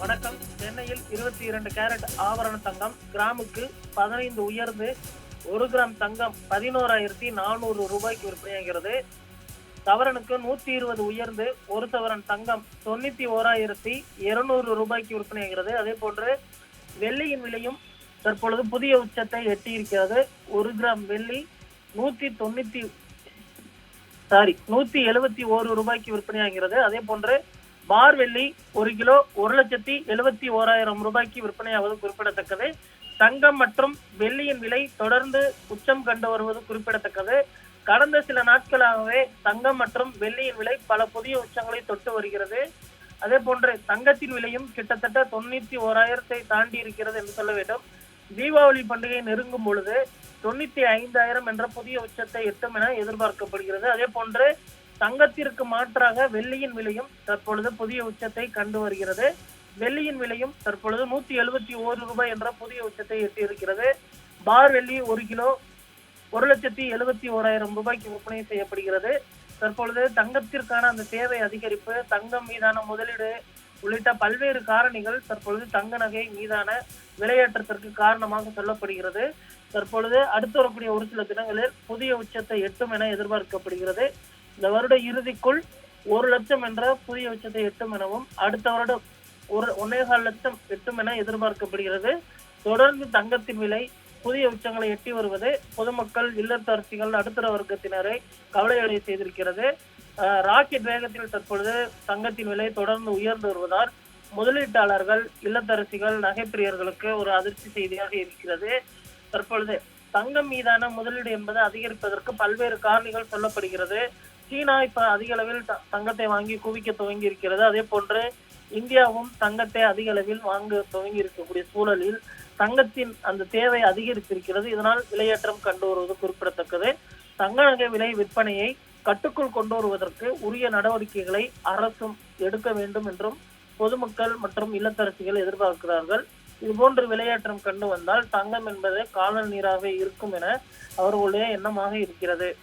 வணக்கம். சென்னையில் இருபத்தி இரண்டு கேரட் ஆபரண தங்கம் கிராமுக்கு பதினைந்து உயர்ந்து ஒரு கிராம் தங்கம் பதினோராயிரத்தி நானூறு ரூபாய்க்கு விற்பனையாகிறது. சவரனுக்கு நூத்தி இருபது உயர்ந்து ஒரு சவரன் தங்கம் தொண்ணூத்தி ஓராயிரத்தி இருநூறு ரூபாய்க்கு விற்பனையாகிறது. அதே போன்று வெள்ளியின் விலையும் தற்பொழுது புதிய உச்சத்தை எட்டியிருக்கிறது. ஒரு கிராம் வெள்ளி நூத்தி தொண்ணூத்தி சாரி நூத்தி எழுபத்தி ஓரு ரூபாய்க்கு விற்பனையாகிறது. அதே போன்று பார் வெள்ளி ஒரு கிலோ ஒரு லட்சத்தி எழுபத்தி ஓராயிரம் ரூபாய்க்கு விற்பனையாவது குறிப்பிடத்தக்கது. தங்கம் மற்றும் வெள்ளியின் விலை தொடர்ந்து உச்சம் கண்டு வருவது குறிப்பிடத்தக்கது. கடந்த சில நாட்களாகவே தங்கம் மற்றும் வெள்ளியின் விலை பல புதிய உச்சங்களை தொட்டு வருகிறது. அதே போன்று தங்கத்தின் விலையும் கிட்டத்தட்ட தொண்ணூத்தி ஓராயிரத்தை தாண்டி இருக்கிறது என்று சொல்ல வேண்டும். தீபாவளி பண்டிகை நெருங்கும் பொழுது தொண்ணூத்தி ஐந்தாயிரம் என்ற புதிய உச்சத்தை எட்டும் என எதிர்பார்க்கப்படுகிறது. அதே போன்று தங்கத்திற்கு மாற்றாக வெள்ளியின் விலையும் தற்பொழுது புதிய உச்சத்தை கண்டு வருகிறது. வெள்ளியின் விலையும் தற்பொழுது நூத்தி எழுபத்தி ஓரு ரூபாய் என்ற புதிய உச்சத்தை எட்டியிருக்கிறது பார் வெள்ளி ஒரு கிலோ ஒரு லட்சத்தி எழுபத்தி ஓராயிரம் ரூபாய்க்கு விற்பனை செய்யப்படுகிறது. தற்பொழுது தங்கத்திற்கான அந்த தேவை அதிகரிப்பு தங்கம் மீதான முதலீடு உள்ளிட்ட பல்வேறு காரணிகள் தற்பொழுது தங்க நகை மீதான விலையேற்றத்திற்கு காரணமாக சொல்லப்படுகிறது. தற்பொழுது அடுத்து வரக்கூடிய ஒரு சில தினங்களில் புதிய உச்சத்தை எட்டும் என எதிர்பார்க்கப்படுகிறது. இந்த வருட இறுதிக்குள் ஒரு லட்சம் என்ற புதிய உச்சத்தை எட்டும் எனவும் அடுத்த வருடம் ஒரு ஒன்னேகால் லட்சம் எட்டும் என எதிர்பார்க்கப்படுகிறது. தொடர்ந்து தங்கத்தின் விலை புதிய உச்சங்களை எட்டி வருவது பொதுமக்கள் இல்லத்தரசிகள் நடுத்தர வர்க்கத்தினரை கவலையடைய செய்திருக்கிறது. ராக்கெட் வேகத்தில் தற்பொழுது தங்கத்தின் விலை தொடர்ந்து உயர்ந்து வருவதால் முதலீட்டாளர்கள் இல்லத்தரசிகள் நகைப்பிரியர்களுக்கு ஒரு அதிர்ச்சி செய்தியாக இருக்கிறது. தற்பொழுது தங்கம் மீதான முதலீடு என்பது அதிகரிப்பதற்கு பல்வேறு காரணிகள் சொல்லப்படுகிறது. சீனா இப்ப அதிக அளவில் த- தங்கத்தை வாங்கி குவிக்க துவங்கி இருக்கிறது அதே போன்று இந்தியாவும் தங்கத்தை அதிக அளவில் வாங்க துவங்கி இருக்கக்கூடிய சூழலில் தங்கத்தின் அந்த தேவை அதிகரித்திருக்கிறது. இதனால் விலையேற்றம் கண்டு வருவது குறிப்பிடத்தக்கது. தங்க நகை விலை விற்பனையை கட்டுக்குள் கொண்டு வருவதற்கு உரிய நடவடிக்கைகளை அரசும் எடுக்க வேண்டும் என்றும் பொதுமக்கள் மற்றும் இல்லத்தரசிகள் எதிர்பார்க்கிறார்கள். இதுபோன்று விலையேற்றம் கண்டு வந்தால் தங்கம் என்பது காலல் நீராகவே இருக்கும் என அவர்களுடைய எண்ணமாக இருக்கிறது.